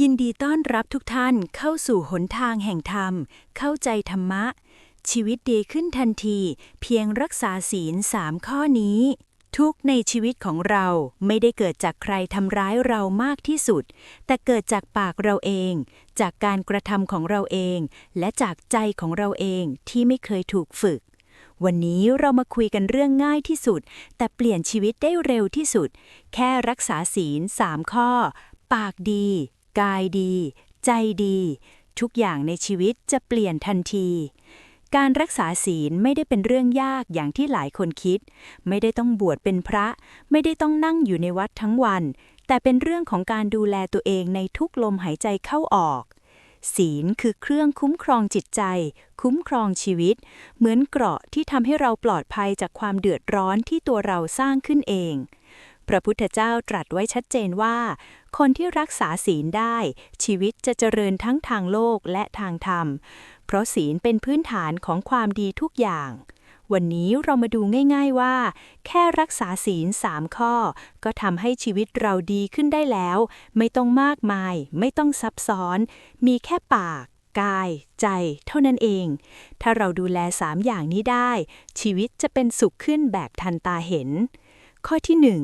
ยินดีต้อนรับทุกท่านเข้าสู่หนทางแห่งธรรม เข้าใจธรรมะ ชีวิตดีขึ้นทันที เพียงรักษาศีลสามข้อนี้ ทุกในชีวิตของเราไม่ได้เกิดจากใครทำร้ายเรามากที่สุด แต่เกิดจากปากเราเอง จากการกระทำของเราเอง และจากใจของเราเองที่ไม่เคยถูกฝึก วันนี้เรามาคุยกันเรื่องง่ายที่สุด แต่เปลี่ยนชีวิตได้เร็วที่สุด แค่รักษาศีลสามข้อ ปากดี กายดี ใจดี ทุกอย่างในชีวิตจะเปลี่ยนทันที การรักษาศีลไม่ได้เป็นเรื่องยากอย่างที่หลายคนคิด ไม่ได้ต้องบวชเป็นพระ ไม่ได้ต้องนั่งอยู่ในวัดทั้งวัน แต่เป็นเรื่องของการดูแลตัวเองในทุกลมหายใจเข้าออกศีลคือเครื่องคุ้มครองจิตใจ คุ้มครองชีวิต เหมือนเกราะที่ทำให้เราปลอดภัยจากความเดือดร้อนที่ตัวเราสร้างขึ้นเอง พระพุทธเจ้าตรัสไว้ชัดเจนว่า คนที่รักษาศีลได้ ชีวิตจะเจริญทั้งทางโลกและทางธรรม เพราะศีลเป็นพื้นฐานของความดีทุกอย่าง วันนี้เรามาดูง่าย ๆว่า แค่รักษาศีลสามข้อ ก็ทำให้ชีวิตเราดีขึ้นได้แล้ว ไม่ต้องมากมาย ไม่ต้องซับซ้อน มีแค่ปากกาย ใจ เท่านั้นเอง ถ้าเราดูแลสามอย่างนี้ได้ ชีวิตจะเป็นสุขขึ้นแบบทันตาเห็น ข้อที่หนึ่ง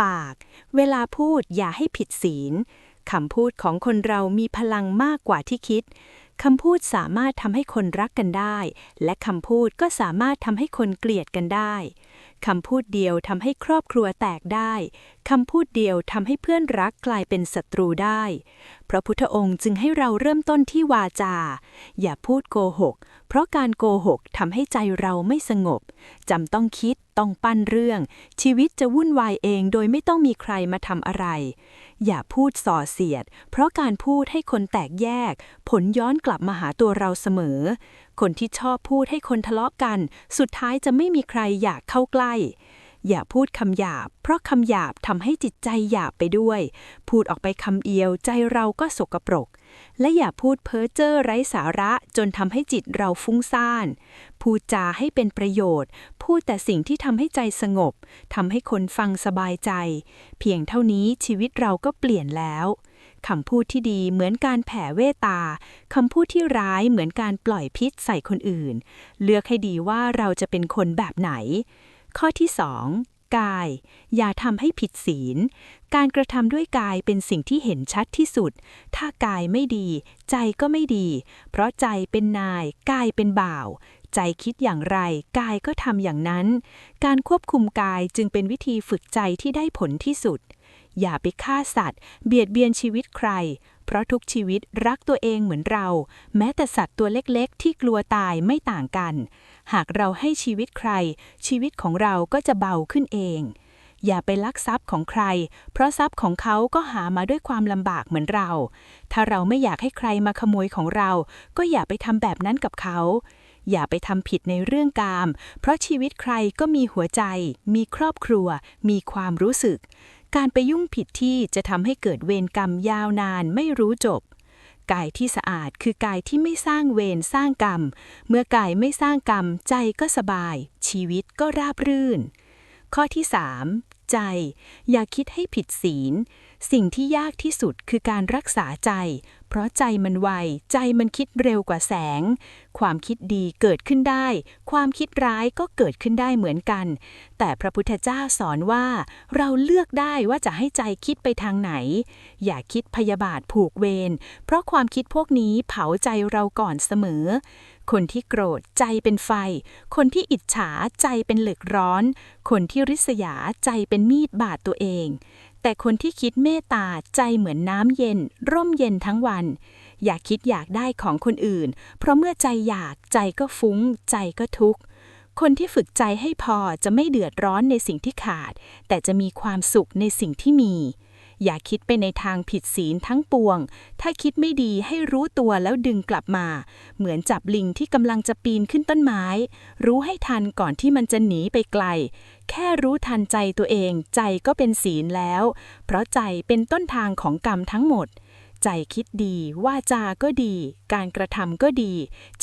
ปาก เวลาพูดอย่าให้ผิดศีลคำพูดของคนเรามีพลังมากกว่าที่คิดคำพูดสามารถทำให้คนรักกันได้ และคำพูดก็สามารถทำให้คนเกลียดกันได้คำพูดเดียวทำให้ครอบครัวแตกได้คำพูดเดียวทำให้เพื่อนรักกลายเป็นศัตรูได้ พระพุทธองค์จึงให้เราเริ่มต้นที่วาจา อย่าพูดโกหก เพราะการโกหกทำให้ใจเราไม่สงบ จำต้องคิด ต้องปั้นเรื่อง ชีวิตจะวุ่นวายเองโดยไม่ต้องมีใครมาทำอะไร อย่าพูดส่อเสียด เพราะการพูดให้คนแตกแยก ผลย้อนกลับมาหาตัวเราเสมอ คนที่ชอบพูดให้คนทะเลาะกัน สุดท้ายจะไม่มีใครอยากเข้าใกล้ อย่าพูดคำหยาบ เพราะคำหยาบทำให้จิตใจหยาบไปด้วย พูดออกไปคำเดียวใจเราก็สกปรก และอย่าพูดเพ้อเจ้อไร้สาระจนทำให้จิตเราฟุ้งซ่าน พูดจาให้เป็นประโยชน์ พูดแต่สิ่งที่ทำให้ใจสงบทำให้คนฟังสบายใจ เพียงเท่านี้ชีวิตเราก็เปลี่ยนแล้วคำพูดที่ดีเหมือนการแผ่เวตา คำพูดที่ร้ายเหมือนการปล่อยพิษใส่คนอื่น เลือกให้ดีว่าเราจะเป็นคนแบบไหน ข้อที่ 2. กาย อย่าทำให้ผิดศีล การกระทำด้วยกายเป็นสิ่งที่เห็นชัดที่สุด ถ้ากายไม่ดี ใจก็ไม่ดี เพราะใจเป็นนาย กายเป็นบ่าว ใจคิดอย่างไร กายก็ทำอย่างนั้น การควบคุมกายจึงเป็นวิธีฝึกใจที่ได้ผลที่สุด อย่าไปฆ่าสัตว์ เบียดเบียนชีวิตใคร เพราะทุกชีวิตรักตัวเองเหมือนเรา แม้แต่สัตว์ตัวเล็กๆ ที่กลัวตายไม่ต่างกัน หากเราให้ชีวิตใคร ชีวิตของเราก็จะเบาขึ้นเอง อย่าไปลักทรัพย์ของใคร เพราะทรัพย์ของเขาก็หามาด้วยความลำบากเหมือนเรา ถ้าเราไม่อยากให้ใครมาขโมยของเรา ก็อย่าไปทำแบบนั้นกับเขาอย่าไปทำผิดในเรื่องกาม เพราะชีวิตใครก็มีหัวใจ มีครอบครัว มีความรู้สึก การไปยุ่งผิดที่จะทำให้เกิดเวรกรรมยาวนานไม่รู้จบ กายที่สะอาดคือกายที่ไม่สร้างเวรสร้างกรรม เมื่อกายไม่สร้างกรรม ใจก็สบาย ชีวิตก็ราบรื่น ข้อที่ 3. ใจ อย่าคิดให้ผิดศีล สิ่งที่ยากที่สุดคือการรักษาใจ เพราะใจมันไว ใจมันคิดเร็วกว่าแสง ความคิดดีเกิดขึ้นได้ ความคิดร้ายก็เกิดขึ้นได้เหมือนกัน แต่พระพุทธเจ้าสอนว่า เราเลือกได้ว่าจะให้ใจคิดไปทางไหน อย่าคิดพยาบาทผูกเวร เพราะความคิดพวกนี้เผาใจเราก่อนเสมอ คนที่โกรธใจเป็นไฟ คนที่อิจฉาใจเป็นเหล็กร้อน คนที่ริษยาใจเป็นมีดบาดตัวเอง แต่คนที่คิดเมตตาใจเหมือนน้ำเย็น ร่มเย็นทั้งวัน อยากคิดอยากได้ของคนอื่น เพราะเมื่อใจอยากใจก็ฟุ้ง ใจก็ทุกข์คนที่ฝึกใจให้พอจะไม่เดือดร้อนในสิ่งที่ขาด แต่จะมีความสุขในสิ่งที่มี อย่าคิดไปในทางผิดศีลทั้งปวง ถ้าคิดไม่ดีให้รู้ตัวแล้วดึงกลับมา เหมือนจับลิงที่กำลังจะปีนขึ้นต้นไม้ รู้ให้ทันก่อนที่มันจะหนีไปไกล แค่รู้ทันใจตัวเองใจก็เป็นศีลแล้ว เพราะใจเป็นต้นทางของกรรมทั้งหมด ใจคิดดีว่าจาก็ดี การกระทำก็ดี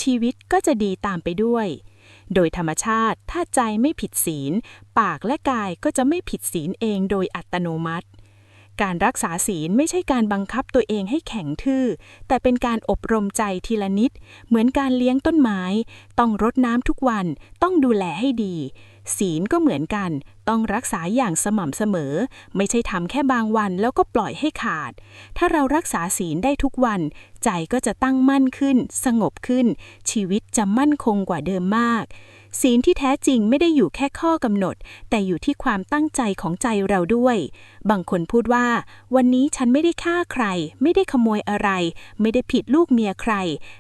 ชีวิตก็จะดีตามไปด้วยโดยธรรมชาติถ้าใจไม่ผิดศีล ปากและกายก็จะไม่ผิดศีลเองโดยอัตโนมัติ การรักษาศีลไม่ใช่การบังคับตัวเองให้แข็งทื่อ แต่เป็นการอบรมใจทีละนิด เหมือนการเลี้ยงต้นไม้ ต้องรดน้ำทุกวัน ต้องดูแลให้ดี ศีลก็เหมือนกัน ต้องรักษาอย่างสม่ำเสมอ ไม่ใช่ทำแค่บางวันแล้วก็ปล่อยให้ขาด ถ้าเรารักษาศีลได้ทุกวัน ใจก็จะตั้งมั่นขึ้น สงบขึ้น ชีวิตจะมั่นคงกว่าเดิมมาก ศีลที่แท้จริงไม่ได้อยู่แค่ข้อกำหนด แต่อยู่ที่ความตั้งใจของใจเราด้วย บางคนพูดว่า วันนี้ฉันไม่ได้ฆ่าใคร ไม่ได้ขโมยอะไร ไม่ได้ผิดลูกเมียใคร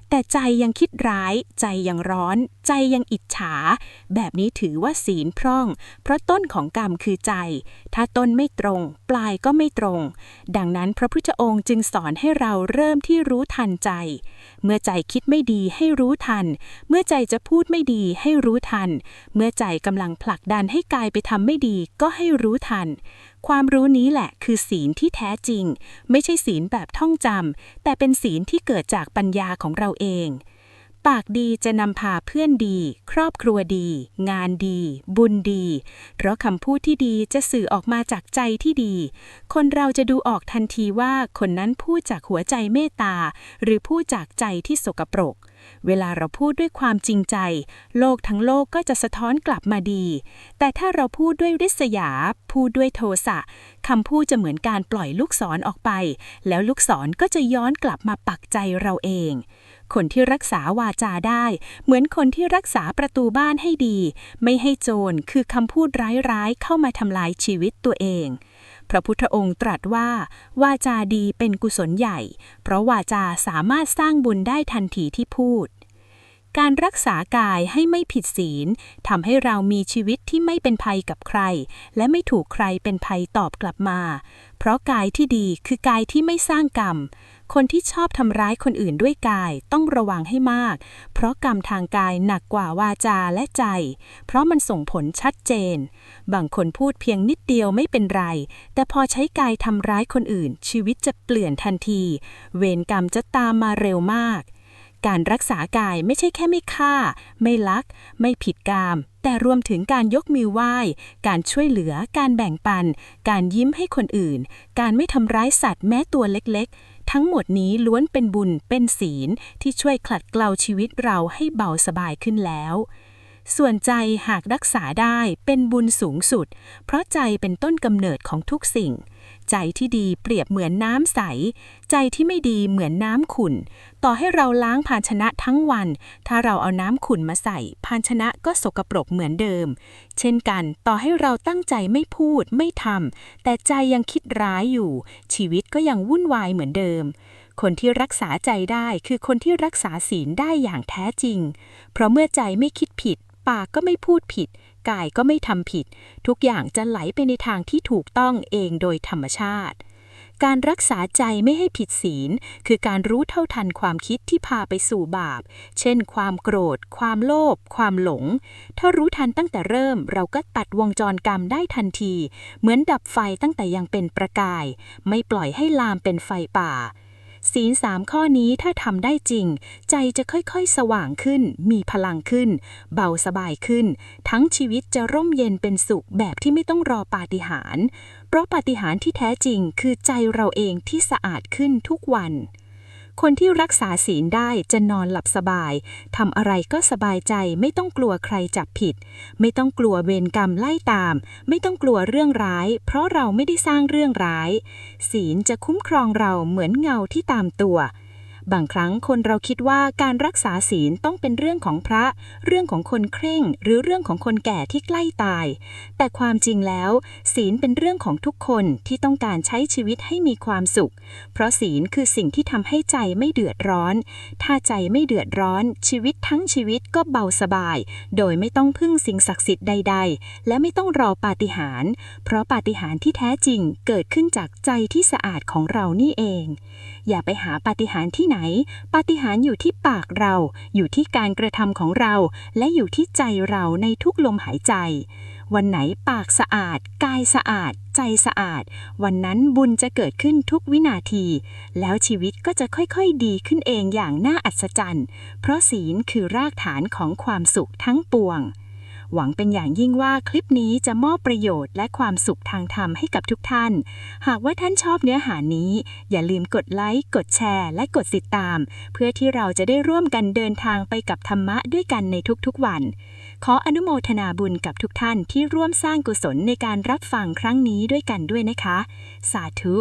แต่ใจยังคิดร้าย ใจยังร้อน ใจยังอิจฉา แบบนี้ถือว่าศีลพร่อง เพราะต้นของกรรมคือใจ ถ้าต้นไม่ตรง ปลายก็ไม่ตรง ดังนั้นพระพุทธองค์จึงสอนให้เราเริ่มที่รู้ทันใจ เมื่อใจคิดไม่ดีให้รู้ทัน เมื่อใจจะพูดไม่ดีให้รู้ทัน เมื่อใจกำลังผลักดันให้กายไปทำไม่ดีก็ให้รู้ทัน ความรู้นี้แหละคือศีลที่แท้จริง ไม่ใช่ศีลแบบท่องจำแต่เป็นศีลที่เกิดจากปัญญาของเราเอง ปากดีจะนำพาเพื่อนดี ครอบครัวดี งานดี บุญดี เพราะคำพูดที่ดีจะสื่อออกมาจากใจที่ดี คนเราจะดูออกทันทีว่าคนนั้นพูดจากหัวใจเมตตาหรือพูดจากใจที่สกปรก เวลาเราพูดด้วยความจริงใจ โลกทั้งโลกก็จะสะท้อนกลับมาดี แต่ถ้าเราพูดด้วยริษยา พูดด้วยโทสะคำพูดจะเหมือนการปล่อยลูกศรอออกไป แล้วลูกศรก็จะย้อนกลับมาปักใจเราเอง คนที่รักษาวาจาได้ เหมือนคนที่รักษาประตูบ้านให้ดี ไม่ให้โจรคือคำพูดร้ายๆเข้ามาทำลายชีวิตตัวเอง พระพุทธองค์ตรัสว่า วาจาดีเป็นกุศลใหญ่ เพราะวาจาสามารถสร้างบุญได้ทันทีที่พูด การรักษากายให้ไม่ผิดศีลทำให้เรามีชีวิตที่ไม่เป็นภัยกับใคร และไม่ถูกใครเป็นภัยตอบกลับมา เพราะกายที่ดีคือกายที่ไม่สร้างกรรม คนที่ชอบทำร้ายคนอื่นด้วยกายต้องระวังให้มาก เพราะกรรมทางกายหนักกว่าวาจาและใจ เพราะมันส่งผลชัดเจน บางคนพูดเพียงนิดเดียวไม่เป็นไร แต่พอใช้กายทำร้ายคนอื่น ชีวิตจะเปลี่ยนทันที เวรกรรมจะตามมาเร็วมาก การรักษากายไม่ใช่แค่ไม่ฆ่า ไม่ลัก ไม่ผิดกาม แต่รวมถึงการยกมือไหว้ การช่วยเหลือ การแบ่งปัน การยิ้มให้คนอื่น การไม่ทำร้ายสัตว์แม้ตัวเล็กๆ ทั้งหมดนี้ล้วนเป็นบุญเป็นศีลที่ช่วยขลัดเกลาชีวิตเราให้เบาสบายขึ้นแล้ว ส่วนใจหากรักษาได้เป็นบุญสูงสุด เพราะใจเป็นต้นกำเนิดของทุกสิ่ง ใจที่ดีเปรียบเหมือนน้ำใส ใจที่ไม่ดีเหมือนน้ำขุ่น ต่อให้เราล้างภาชนะทั้งวัน ถ้าเราเอาน้ำขุ่นมาใส่ ภาชนะก็สกปรกเหมือนเดิม เช่นกัน ต่อให้เราตั้งใจไม่พูดไม่ทำแต่ใจยังคิดร้ายอยู่ ชีวิตก็ยังวุ่นวายเหมือนเดิมคนที่รักษาใจได้คือคนที่รักษาศีลได้อย่างแท้จริง เพราะเมื่อใจไม่คิดผิด ปากก็ไม่พูดผิด กายก็ไม่ทำผิด ทุกอย่างจะไหลไปในทางที่ถูกต้องเองโดยธรรมชาติ การรักษาใจไม่ให้ผิดศีล คือการรู้เท่าทันความคิดที่พาไปสู่บาป เช่น ความโกรธ ความโลภ ความหลง ถ้ารู้ทันตั้งแต่เริ่ม เราก็ตัดวงจรกรรมได้ทันที เหมือนดับไฟตั้งแต่ยังเป็นประกาย ไม่ปล่อยให้ลามเป็นไฟป่า ศีลสามข้อนี้ถ้าทำได้จริง ใจจะค่อยๆ สว่างขึ้น มีพลังขึ้น เบาสบายขึ้น ทั้งชีวิตจะร่มเย็นเป็นสุขแบบที่ไม่ต้องรอปาฏิหาริย์เพราะปาฏิหาริย์ที่แท้จริงคือใจเราเองที่สะอาดขึ้นทุกวัน คนที่รักษาศีลได้จะนอนหลับสบายทำอะไรก็สบายใจไม่ต้องกลัวใครจับผิด ไม่ต้องกลัวเวรกรรมไล่ตาม ไม่ต้องกลัวเรื่องร้าย เพราะเราไม่ได้สร้างเรื่องร้าย ศีลจะคุ้มครองเราเหมือนเงาที่ตามตัว บางครั้งคนเราคิดว่าการรักษาศีลต้องเป็นเรื่องของพระ เรื่องของคนเคร่ง หรือเรื่องของคนแก่ที่ใกล้ตาย แต่ความจริงแล้ว ศีลเป็นเรื่องของทุกคนที่ต้องการใช้ชีวิตให้มีความสุข เพราะศีลคือสิ่งที่ทำให้ใจไม่เดือดร้อน ถ้าใจไม่เดือดร้อน ชีวิตทั้งชีวิตก็เบาสบาย โดยไม่ต้องพึ่งสิ่งศักดิ์สิทธิ์ใด ๆ และไม่ต้องรอปาฏิหาริย์เพราะปาฏิหาริย์ที่แท้จริงเกิดขึ้นจากใจที่สะอาดของเรานี่เอง อย่าไปหาปาฏิหาริย์ที่ไหน ปาฏิหาริย์อยู่ที่ปากเรา อยู่ที่การกระทำของเรา และอยู่ที่ใจเราในทุกลมหายใจ วันไหนปากสะอาด กายสะอาด ใจสะอาด วันนั้นบุญจะเกิดขึ้นทุกวินาที แล้วชีวิตก็จะค่อยๆดีขึ้นเองอย่างน่าอัศจรรย์ เพราะศีลคือรากฐานของความสุขทั้งปวง หวังเป็นอย่างยิ่งว่าคลิปนี้จะมอบประโยชน์และความสุขทางธรรมให้กับทุกท่าน หากว่าท่านชอบเนื้อหานี้ อย่าลืมกดไลค์ กดแชร์ และกดติดตาม เพื่อที่เราจะได้ร่วมกันเดินทางไปกับธรรมะด้วยกันในทุกๆวัน ขออนุโมทนาบุญกับทุกท่านที่ร่วมสร้างกุศลในการรับฟังครั้งนี้ด้วยกันด้วยนะคะ สาธุ